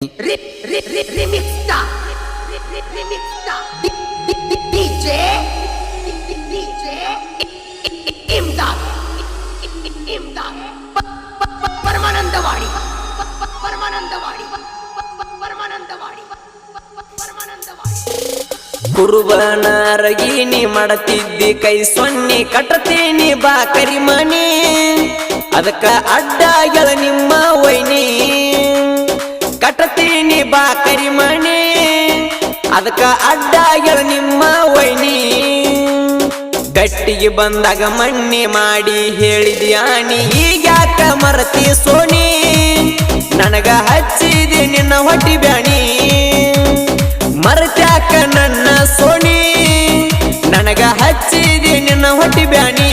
Remixta. Remixta. DJ. DJ. Imdad Imdad Paramanandawadi Paramanandawadi Paramanandawadi Paramanandawadi ಕುರುಬನರಗಿನಿ ಮಾಡತಿದ್ದಿ ಕೈ ಸೊನ್ನಿ ಕಟ್ಟತೀನಿ ಬಾ ಕರಿಮನಿ ಅದಕ್ಕ ಅಡ್ಡ ಗೆಳ ನಿಮ್ಮ ವೈನಿ ಕಟ್ಟತೀನಿ ಬಾ ಕರಿಮಣಿ ಅದಕ್ಕ ಅಡ್ಡ ನಿಮ್ಮ ವೈನಿ. ಗಟ್ಟಿಗೆ ಬಂದಾಗ ಮಣ್ಣೆ ಮಾಡಿ ಹೇಳಿದ್ಯಾನಿ ಈಗ್ಯಾಕ ಮರತಿ ಸೋನಿ? ನನಗ ಹಚ್ಚಿದೆ ನಿನ್ನ ಹೊಟ್ಟಿ ಬ್ಯಾಣಿ ಮರತ್ಯಾಕ ನನ್ನ ಸೋನಿ. ನನಗ ಹಚ್ಚಿದೆ ನಿನ್ನ ಹೊಟ್ಟಿ ಬ್ಯಾಣಿ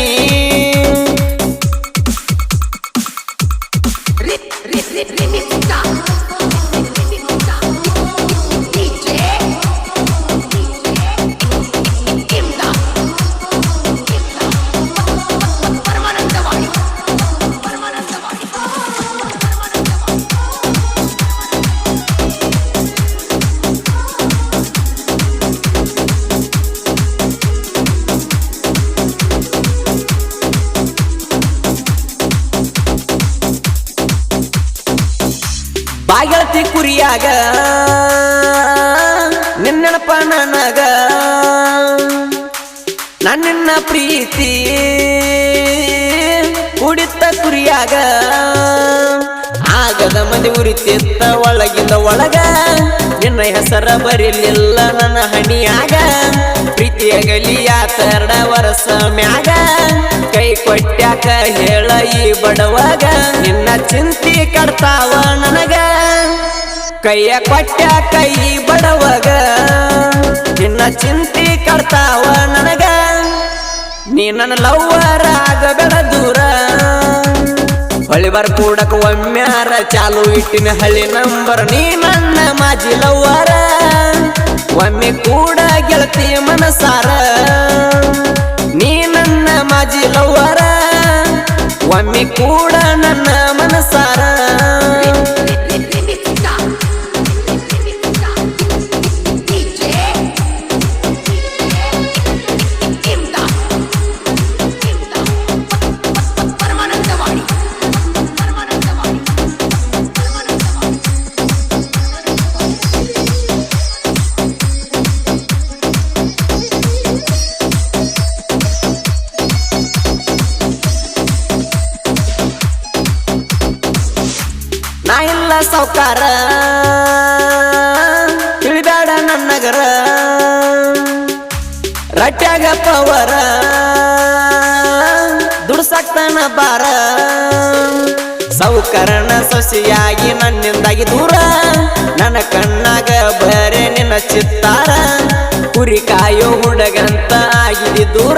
ಬಾಗಳತಿ ಕುರಿಯಾಗ ನಿನ್ನೆನಪ್ಪ ನನಗ. ನನ್ನಿನ್ನ ಪ್ರೀತಿ ಕುಡಿತ ಕುರಿಯಾಗ. ಆಗದ ಮನೆ ಉರಿತಿತ್ತ ಒಳಗಿಂದ ಒಳಗ. ನಿನ್ನ ಹೆಸರ ಬರಿಲಿಲ್ಲ ನನ್ನ ಹಣಿಯಾಗ. ಪ್ರೀತಿಯಾಗಲಿ ತರಡ ವರಸ ಮ್ಯಾಗ. ಕೈ ಕೊಟ್ಟ್ಯಾಕ ಹೇಳ ಈ ಬಡವಾಗ. ನಿನ್ನ ಚಿಂತಿ ಕಡ್ತಾವ ನನಗ. ಕೈಯ ಕೊಟ್ಟ ಕೈ ಬಡವಾಗ, ನಿನ್ನ ಚಿಂತೆ ಕಡ್ತಾವ ನನಗ. ನೀ ನನ್ನ ಲವ್ವರ ಆಗಬೇಡ ದೂರ. ಹೊಳಿ ಬರ್ ಕೂಡಕ ಒಮ್ಮ್ಯಾರ ಚಾಲು ಇಟ್ಟಿನ ಹಳ್ಳಿ ನಂಬರ್ ನೀ ನನ್ನ ಮಾಜಿ ಲವ್ವರ. ಒಮ್ಮೆ ಕೂಡ ಗೆಳತಿ ಮನಸಾರ. ನೀ ನನ್ನ ಮಾಜಿ ಲವ್ವರ. ಒಮ್ಮೆ ಕೂಡ ನನ್ನ ಸಾವ್ಕಾರ. ತಿಳಿಬೇಡ ನನ್ನಗರ ರಟ್ಯಾಗ ಪವರ. ದುಡ್ಸಾಕ್ತಾನ ಬಾರ ಸೌಕರಣ ಸೊಸಿಯಾಗಿ ನನ್ನಿಂದಾಗಿ ದೂರ. ನನ್ನ ಕಣ್ಣಾಗ ಬರೆ ನಿನ್ನ ಚಿತ್ತಾರ. ಕುರಿ ಕಾಯೋ ಹುಡುಗಂತ ಆಗಿದೆ ದೂರ.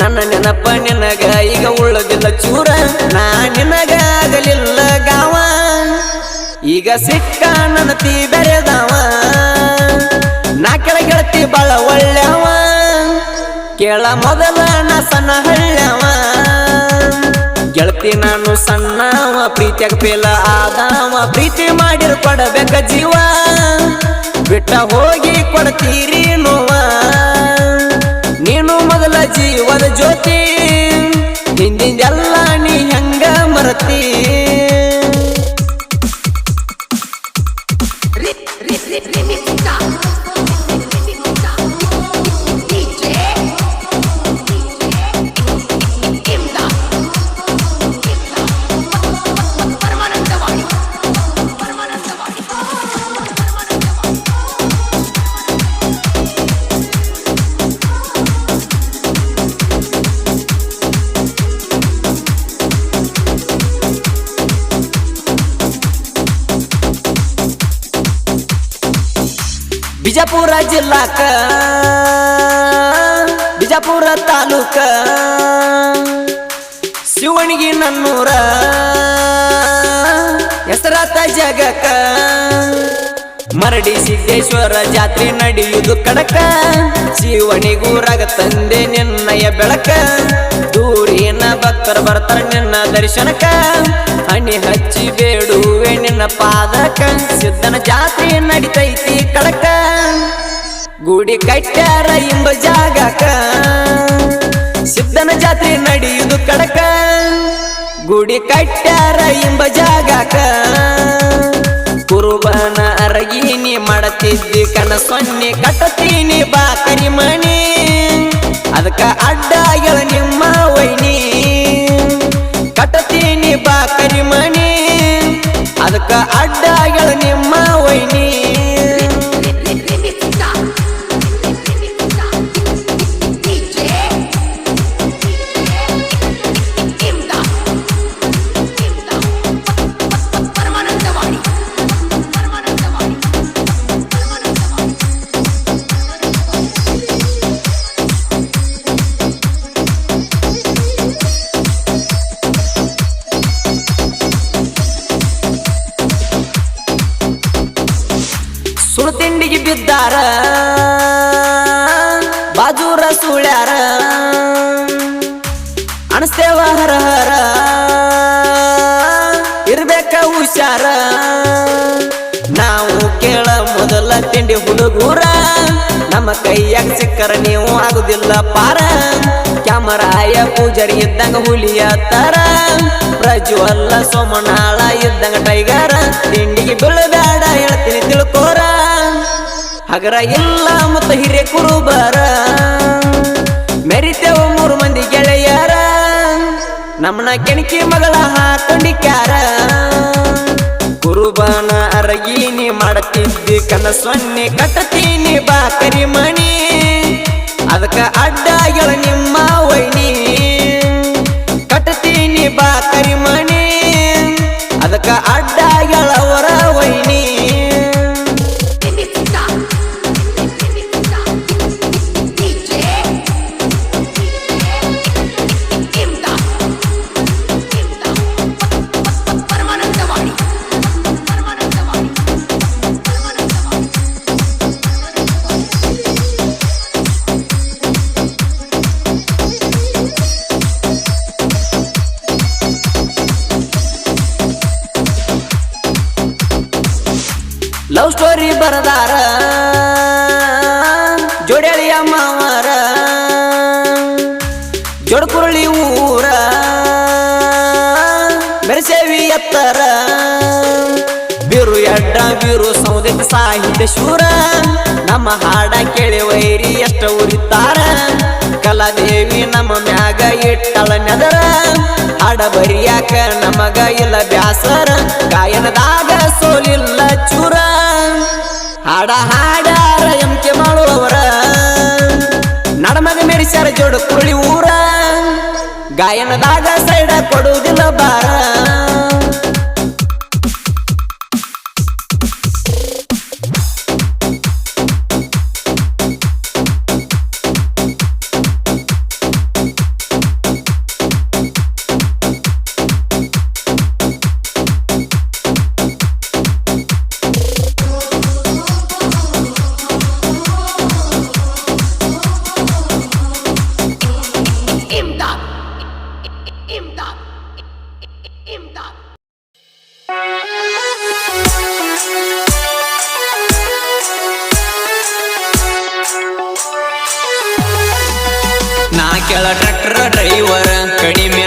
ನನ್ನ ನೆನಪ ನಿನಗ ಈಗ ಉಳ್ಳದಿಲ್ಲ ಚೂರ. ನಾ ನಿನಗ ಆಗಲಿಲ್ಲ ಗಾವ ಈಗ ಸಿಕ್ಕ ನನ್ನ ತೀ ಬೆರೆದವ. ನಾ ಕೆಳ ಗೆಳತಿ ಬಾಳ ಒಳ್ಳೆವ. ಕೇಳ ಮೊದಲ ನಾ ಸಣ್ಣ ಹಳ್ಳವ. ಗೆಳತಿ ನಾನು ಸಣ್ಣವ, ಪ್ರೀತಿಯಾಗ ಪೇಲ ಆದವ. ಪ್ರೀತಿ ಮಾಡಿರು ಕೊಡಬೇಕ ಜೀವ. ಬಿಟ್ಟ ಹೋಗಿ ಕೊಡ್ತೀರಿ ನೋವ. ನೀನು ಮೊದಲ ಜೀವದ ಜ್ಯೋತಿ. ಹಿಂದಿಂದೆಲ್ಲ ನೀ ಹೆಂಗ ಮರತಿ? ಬಿಜಾಪುರ ಜಿಲ್ಲಾಕ, ಬಿಜಾಪುರ ತಾಲೂಕ, ಶಿವಣಿಗೆ ನನ್ನೂರ, ಹೆಸರಾತ ಜಗಕ್ಕ. ಮರಡಿ ಸಿದ್ದೇಶ್ವರ ಜಾತ್ರೆ ನಡೆಯುವುದು ಕಡಕ, ಶಿವಣಿಗೂರಾಗ ತಂದೆ ನಿನ್ನಯ ಬೆಳಕ. ದೂರಿನ ಭಕ್ತರು ಬರ್ತಾರ ನಿನ್ನ ದರ್ಶನಕ. ಹಣಿ ಹಚ್ಚಿ ಬೇಡುವೆ ನಿನ್ನ ಪಾದಕ. ಸಿದ್ಧನ ಜಾತ್ರೆ ನಡಿತೈತಿ ಕಡಕ. ಗುಡಿ ಕಟ್ಟ್ಯಾರ ಇಂಬ ಜಾಗಕ ಸಿದ್ಧನ ಜಾತ್ರೆ ನಡೆಯುವುದು ಕಡಕ. ಗುಡಿ ಕಟ್ಟ್ಯಾರ ಇಂಬ ಜಾಗಕ ಕುರುಬನ ಅರಗಿನಿ ಮಾಡತಿದ್ದಿ ಕನ ಸೊನ್ನೆ ಕಟ್ಟತೀನಿ ಬಾ ಕರಿಮಣಿ ಅದಕ್ಕ ಎಳ ನಿಮ್ಮ ವೈನಿ ಕಟ್ಟತೀನಿ ಬಾಕರಿ ಮಣಿ. ಅದಕ್ಕ ಅಡ್ಡಾಗಳ ಅಣಸ್ತೇವ ಹರ ಹರ. ಇರ್ಬೇಕ ಹುಷಾರ. ನಾವು ಕೇಳ ಮೊದಲ ತಿಂಡಿ ಹುಡುಗೂರ. ನಮ್ಮ ಕೈಯಾಗ ಸಿಕ್ಕರ ನೀವು ಆಗುದಿಲ್ಲ ಪಾರ. ಕ್ಯಾಮರಾಯ ಪೂಜಾರಿ ಇದ್ದಂಗ ಹುಲಿಯ ತರ. ಪ್ರಜ್ವಲ್ಲ ಸೋಮನಾಳ ಇದ್ದಂಗ ಟೈಗರ. ತಿಂಡಿಗೆ ಬೀಳಬೇಡ ಹೇಳ್ತೀನಿ ತಿಳ್ಕೋರ. ಹಗರ ಎಲ್ಲ ಮತ್ತು ಹಿರಿಯ ಕುರುಬರ ಮೆರಿತೇವ ಮೂರು ಮಂದಿ ಗೆಳೆಯರ. ನಮ್ಮನ ಕೆಣಕಿ ಮಗಳ ಹಾಕೊಂಡಿಕ್ಯಾರ ಕುರುಬನ ಅರಗೀನಿ ಮಾಡತಿದ್ದಿ ಕನ ಸೊನ್ನೆ ಕಟ್ಟತೀನಿ ಬಾಕರಿ ಮಣಿ. ಅದಕ್ಕ ಅಡ್ಡಾಗಳ ನಿಮ್ಮ ವೈನಿ ಕಟ್ಟತೀನಿ ಬಾಕರಿ ಕರಿಮಣಿ ಬರದಾರ. ಜೋಡೆಳಿಯ ಮಾವರ ಜೋಡ್ಕುರುಳಿ ಊರ. ಮೆರಸೇವಿ ಎತ್ತರ. ಬಿರು ಎಡ್ಡ, ಬಿರು ಸೌದಿಕ ಸಾಹಿತ್ಯ ಶೂರ ನಮ್ಮ ಹಾಡ ಕೇಳಿ ವೈರಿ ಎಷ್ಟ ಉರಿತಾರ. ಕಲಾದೇವಿ ನಮ್ಮ ಮ್ಯಾಗ ಇಟ್ಟಳ ನೆದರ. ಹಾಡ ಬರಿಯಾಕ ನಮಗ ಇಲ್ಲ ಬ್ಯಾಸರ. ಗಾಯನದಾಗ ಸೋಲಿಲ್ಲ ಚೂರ. ಹಾಡ ಹಾಡಾರ ಎಂಕೆ ಮಾಡುವವರ. ನಡಮಗ ಮೆರಿಸ್ಯಾರ ಜೋಡು ಕುರುಳಿ ಊರ. ಗಾಯನದಾಗ ಸೈಡ ಕೊಡುವುದಿಲ್ಲ ಬಾರ ಕೆಳ ಟ್ರ್ಯಾಕ್ಟರ್ ಡ್ರೈವರ್ ಕಡಿಮೆಲ್ಲ